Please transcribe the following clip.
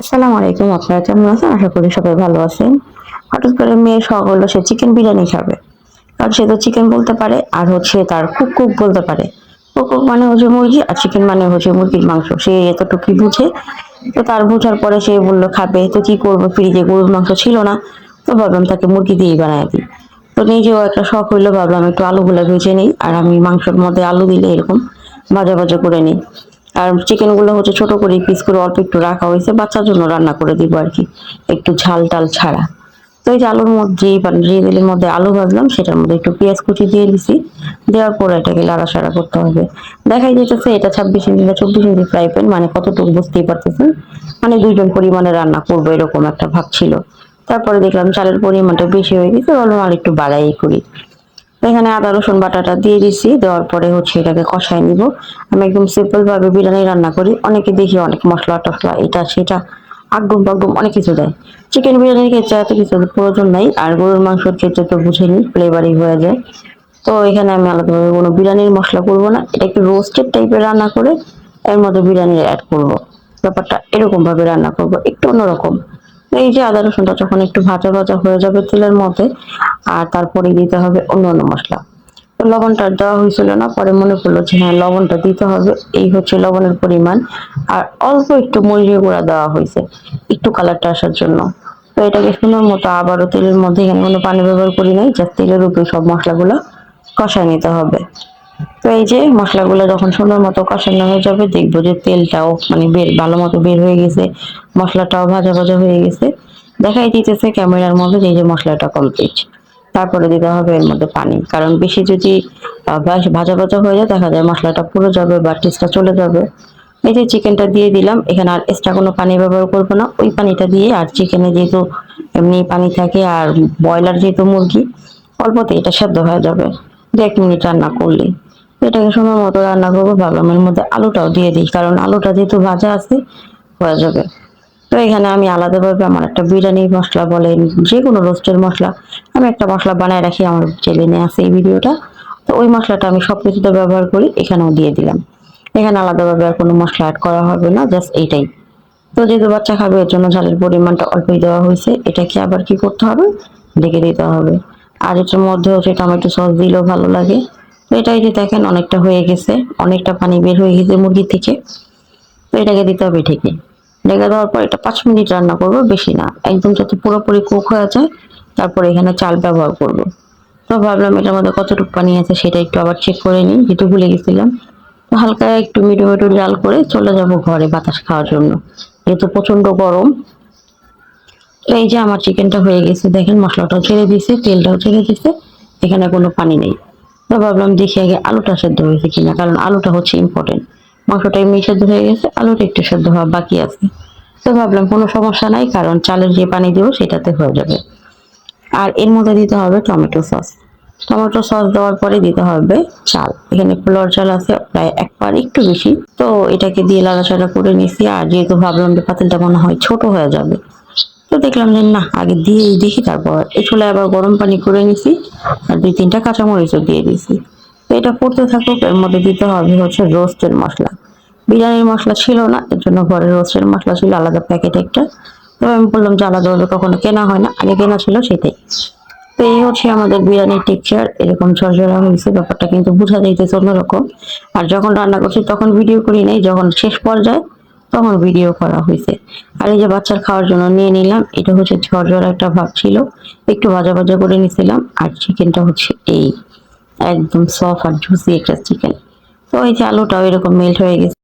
আসসালামু আলাইকুম, আপনারা কেমন আছেন? আশা করি সবাই ভালো আছেন। হঠাৎ করে মেয়ে শখ হলো সে চিকেন বিরিয়ানি খাবে। কারণ সে তো চিকেন বলতে পারে, আর হচ্ছে তার কুক কুক বলতে পারে। কুক কুক মানে হচ্ছে মুরগি, আর চিকেন মানে হচ্ছে মুরগির মাংস। সে এতটুকুই বুঝে। তো তার বোঝার পরে সে বলল, খাবে। তো কি করব? ফ্রিজে গরুর মাংস ছিল না। তো ভাবলাম তাকে মুরগি দিয়েই বানায় দিই। তো নিজেও একটা শখ হইল, ভাবলাম একটু আলুগুলো ভেজে নিই। আর আমি মাংসের মধ্যে আলু দিলে এরকম ভাজা ভাজা করে নিই। আর চিকেনগুলো হচ্ছে ছোট করে পিস করে অল্প একটু রাখা হয়েছে, বাচ্চার জন্য রান্না করে দিব আর কি। একটু ঝাল টাল ছাড়া। তো এই যে আলুর মধ্যে যে তেলের মধ্যে আলু ভাজলাম, সেটার মধ্যে একটু পেঁয়াজ কুচি দিয়ে দিছি। দেওয়ার পর এটাকে লাড়াচাড়া করতে হবে। দেখাই যেতেছে এটা ছাব্বিশ ইঞ্চি না চব্বিশ ইঞ্চি ফ্রাই প্যান মানে কতটুকু বুঝতেই পারতেছেন? মানে দুইজন পরিমাণে রান্না করব, এরকম একটা ভাব ছিল। তারপরে দেখলাম চালের পরিমাণটা বেশি হয়ে গেছে, ভাবলাম আর একটু বাড়াই করি। এখানে আদা, রসুন বাটাটা দিয়ে দিছি। দেওয়ার পরে হচ্ছে এটাকে কষায় নিব। আমি একদম সিম্পল ভাবে বিরিয়ানি রান্না করি। অনেকে দেখি অনেক মশলা টসলা, এটা, সেটা আগুম বাগুম অনেক কিছু দেয়। চিকেন বিরিয়ানির ক্ষেত্রে এত কিছু প্রয়োজন নাই। আর গরুর মাংসের ক্ষেত্রে তো বুঝেনি ফ্লেভারই হয়ে যায়। তো এখানে আমি আলাদাভাবে কোনো বিরিয়ানির মশলা করব না। এটা একটু রোস্টেড টাইপের রান্না করে এর মধ্যে বিরিয়ানি অ্যাড করব। ব্যাপারটা এরকম ভাবে রান্না করব, একটু অন্যরকম। এই যে আদা, রসুনটা যখন একটু ভাজা ভাজা হয়ে যাবে তেলের মধ্যে আর তারপরে দিতে হবে অন্য অন্য মশলা। তো লবণটা দেওয়া হয়েছিল না, পরে মনে পড়ল যে হ্যাঁ লবণটা দিতে হবে। এই হচ্ছে লবণের পরিমাণ। আর অল্প একটু মরিচের গুঁড়া দেওয়া হয়েছে, একটু কালারটা আসার জন্য। তো এটাকে সুন্দর মতো আবারও তেলের মধ্যে এখানে কোনো পানি ব্যবহার করি নাই যা তেলের উপরে সব মশলাগুলো কষায় নিতে হবে। তো এই যে মশলাগুলো যখন সুন্দর মতো কষানো হয়ে যাবে, দেখব যে তেলটাও মানে বের, ভালো মতো বের হয়ে গেছে, মশলাটাও ভাজা ভাজা হয়ে গেছে। দেখাই দিতেছে ক্যামেরার মধ্যে এই যে মশলাটা কমপ্লিট তারপরে দিতে হবে এর মধ্যে পানি। কারণ বেশি যদি ভাজা ভাজা হয়ে যায়, দেখা যায় মশলাটা পুরো যাবে বা টেস্টটা চলে যাবে। এই যে চিকেনটা দিয়ে দিলাম, এখানে আর এক্সট্রা কোনো পানি ব্যবহার করব না। ওই পানিটা দিয়ে আর চিকেনে যেহেতু এমনি পানি থাকে আর ব্রয়লার যেহেতু মুরগি অল্পতে এটা সেদ্ধ হয়ে যাবে। দু এক মিনিট রান্না করলে এটাকে সময় মতো রান্না করব ভাবলাম এর মধ্যে আলুটাও দিয়ে দিই, কারণ আলুটা যেহেতু ভাজা আছে, হয়ে যাবে। তো এখানে আমি আলাদাভাবে আমার একটা বিরিয়ানি মশলা বলেন যে কোনো রোস্টের মশলা, আমি একটা মশলা বানায় রাখি, আমার চ্যানেলে আছে এই ভিডিওটা। তো ওই মশলাটা আমি সব কিছুতে ব্যবহার করি, এখানেও দিয়ে দিলাম। এখানে আলাদাভাবে আর কোনো মশলা অ্যাড করা হবে না জাস্ট এইটাই। তো যেহেতু বাচ্চা খাবে, এর জন্য ঝালের পরিমাণটা অল্পই দেওয়া হয়েছে। এটাকে আবার কি করতে হবে? ঢেকে দিতে হবে। আর এটার মধ্যে হচ্ছে টমেটো সস দিলেও ভালো লাগে। তো এটাই যে দেখেন, অনেকটা হয়ে গেছে, অনেকটা পানি বের হয়ে গেছে মুরগি থেকে। তো এটাকে দিতে হবে ঢেকে। ঢেকে দেওয়ার পর এটা পাঁচ মিনিট রান্না করব, বেশি না। একদম যাতে পুরোপুরি কুক হয়ে যায়, তারপর এখানে চাল ব্যবহার করব। তো ভাবলাম এটার মধ্যে কতটুকু পানি আছে সেটা একটু আবার চেক করে নিই যেটু ভুলে গেছিলাম। তো হালকা একটু মিডিয়াম একটু জাল করে চলে যাব ঘরে বাতাস খাওয়ার জন্য, যেহেতু প্রচণ্ড গরম। তো এই যে আমার চিকেনটা হয়ে গেছে, দেখেন মশলাটাও ছেড়ে দিছে তেলটাও ছেড়ে দিছে এখানে কোনো পানি নেই। তো ভাবলাম দেখি আগে আলুটা সেদ্ধ হয়েছে কিনা, কারণ আলুটা হচ্ছে ইম্পর্টেন্ট মাংসটা এমনি সেদ্ধ হয়ে গেছে, আলুটা একটু সেদ্ধ হওয়া বাকি আছে। তো ভাবলাম কোনো সমস্যা নাই, কারণ চালের যে পানি দেবো সেটাতে হয়ে যাবে। আর এর মধ্যে দিতে হবে টমেটো সস। টমেটো সস দেওয়ার পরে দিতে হবে চাল। এখানে পোলার চাল আছে প্রায় এক পার, একটু বেশি। তো এটাকে দিয়ে লাড়াচাড়া করে নিছি, আর যেহেতু ভাবলাম যে পাতিলটা মনে হয় ছোট হয়ে যাবে, তো দেখলাম যে না, আগে দিয়ে দেখি, তারপর এই আবার গরম পানি করে নিছি, আর দুই তিনটা কাঁচামরিচও দিয়ে দিছি। তো এটা পড়তে থাকুক, এর মধ্যে দিতে হবে হচ্ছে রোস্টের মশলা। বিরিয়ানির মশলা ছিল না, এর জন্য ঘরে রোস্টের মশলা ছিল, আলাদা প্যাকেট একটা। তো আমি বললাম যে আলাদাভাবে কখনো কেনা হয় না, আগে কেনা ছিল সেটাই। তো এই হচ্ছে আমাদের বিরিয়ানির টেক্সচার, এরকম ঝরঝরা হয়েছে, ব্যাপারটা কিন্তু বোঝা যাইতেছে অন্যরকম। আর যখন রান্না করছি তখন ভিডিও করি নাই, যখন শেষ পর্যায়ে তখন ভিডিও করা হয়েছে। আর এই যে বাচ্চার খাওয়ার জন্য নিয়ে নিলাম, এটা হচ্ছে ঝরঝরা একটা ভাব ছিল, একটু ভাজা ভাজা করে নিছিলাম, আর চিকেনটা হচ্ছে এই, একদম সফট আর জুসি একটা চিকেন তো এই যে আলুটাও এরকম মেল্ট হয়ে গেছে।